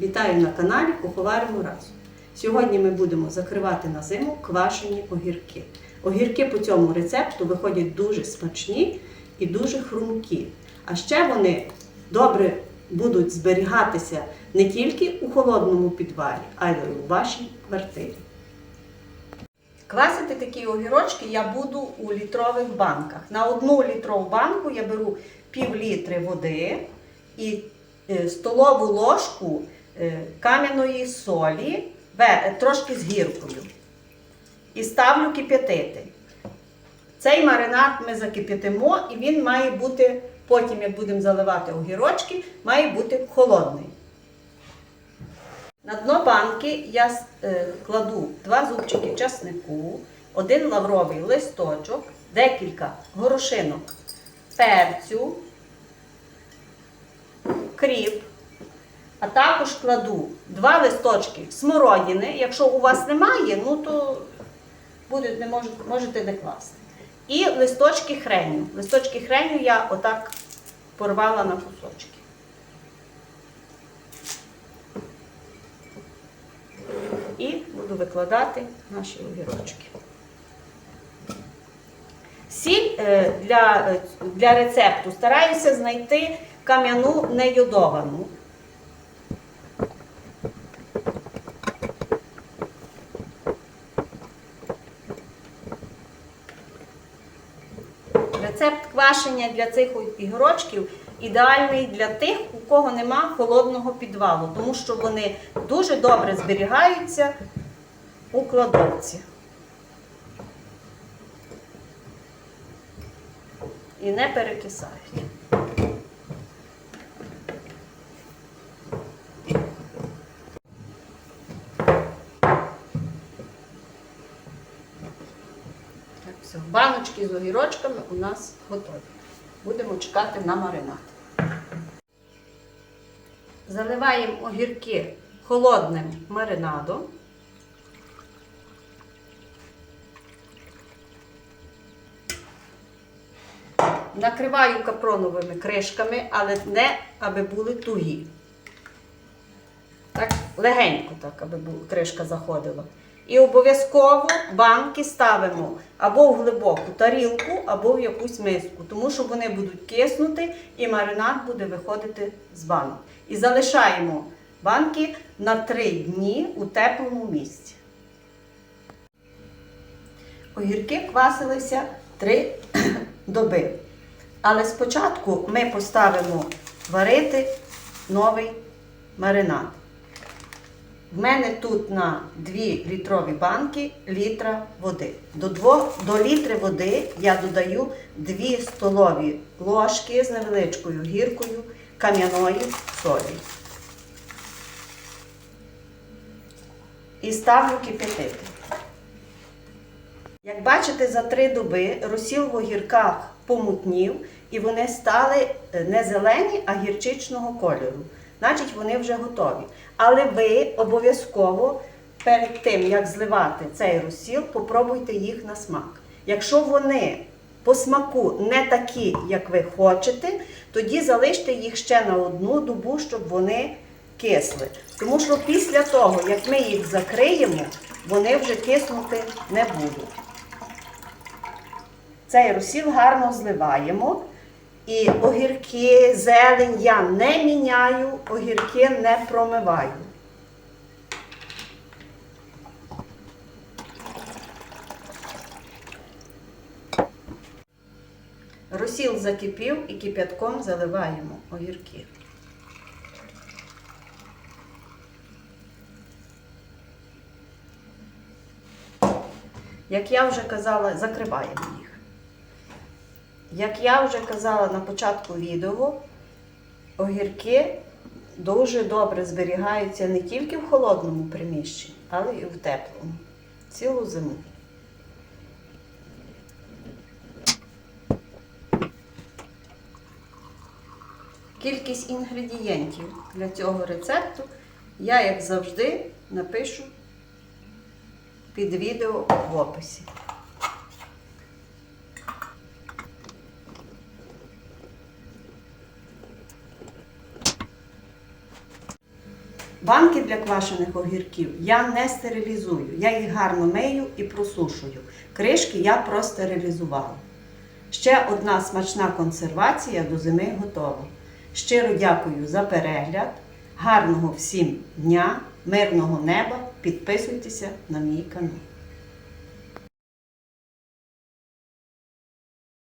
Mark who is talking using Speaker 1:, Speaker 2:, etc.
Speaker 1: Вітаю на каналі Куховаримо разом. Сьогодні ми будемо закривати на зиму квашені огірки. Огірки по цьому рецепту виходять дуже смачні і дуже хрумкі. А ще вони добре будуть зберігатися не тільки у холодному підвалі, а й у вашій квартирі. Квасити такі огірочки я буду у літрових банках. На одну літрову банку я беру пів літри води і е, столову ложку кам'яної солі, трошки з гіркою. І ставлю кип'ятити. Цей маринад ми закип'ятимо, і він має бути, потім, як будемо заливати огірочки, має бути холодний. На дно банки я е, кладу два зубчики часнику, один лавровий листочок, декілька горошинок перцю, кріп, а також кладу два листочки смородини. Якщо у вас немає, ну то буде, не можете, можете не класти. І листочки хреню. Листочки хреню я отак порвала на кусочки. І буду викладати наші огірочки. Сіль е, для, е, для рецепту стараюся знайти кам'яну нейодовану. Рецепт квашення для цих ігрочків ідеальний для тих, у кого нема холодного підвалу, тому що вони дуже добре зберігаються у кладовці. І не перекисають. Так, Баночки з огірочками у нас готові. Будемо чекати на маринад. Заливаємо огірки холодним маринадом. Накриваю капроновими кришками, але не аби були тугі. Так, легенько, так, аби кришка заходила. І обов'язково банки ставимо або в глибоку тарілку, або в якусь миску, тому що вони будуть киснути і маринад буде виходити з банок. І залишаємо банки на 3 дні у теплому місці. Огірки квасилися 3 доби. Але спочатку ми поставимо варити новий маринад. В мене тут на 2 літрові банки літра води. До, 2, до літри води я додаю 2 столові ложки з невеличкою гіркою кам'яної солі. І ставлю кип'ятити. Як бачите, за три доби розсіл в огірках помутнів і вони стали е, не зелені, а гірчичного кольору. Значить, вони вже готові. Але ви обов'язково перед тим, як зливати цей розсіл, попробуйте їх на смак. Якщо вони по смаку не такі, як ви хочете, тоді залиште їх ще на одну добу, щоб вони кисли. Тому що після того, як ми їх закриємо, вони вже киснути не будуть. Цей розсіл гарно зливаємо. І огірки, зелень я не міняю, огірки не промиваю. Розсіл закипів і кип'ятком заливаємо огірки. Як я вже казала, закриваємо. Як я вже казала на початку відео, огірки дуже добре зберігаються не тільки в холодному приміщенні, але і в теплому. Цілу зиму. Кількість інгредієнтів для цього рецепту я, як завжди, напишу під відео в описі. Банки для квашених огірків я не стерилізую. Я їх гарно мию і просушую. Кришки я простерилізувала. Ще одна смачна консервація до зими готова. Щиро дякую за перегляд. Гарного всім дня, мирного неба. Підписуйтеся на мій канал.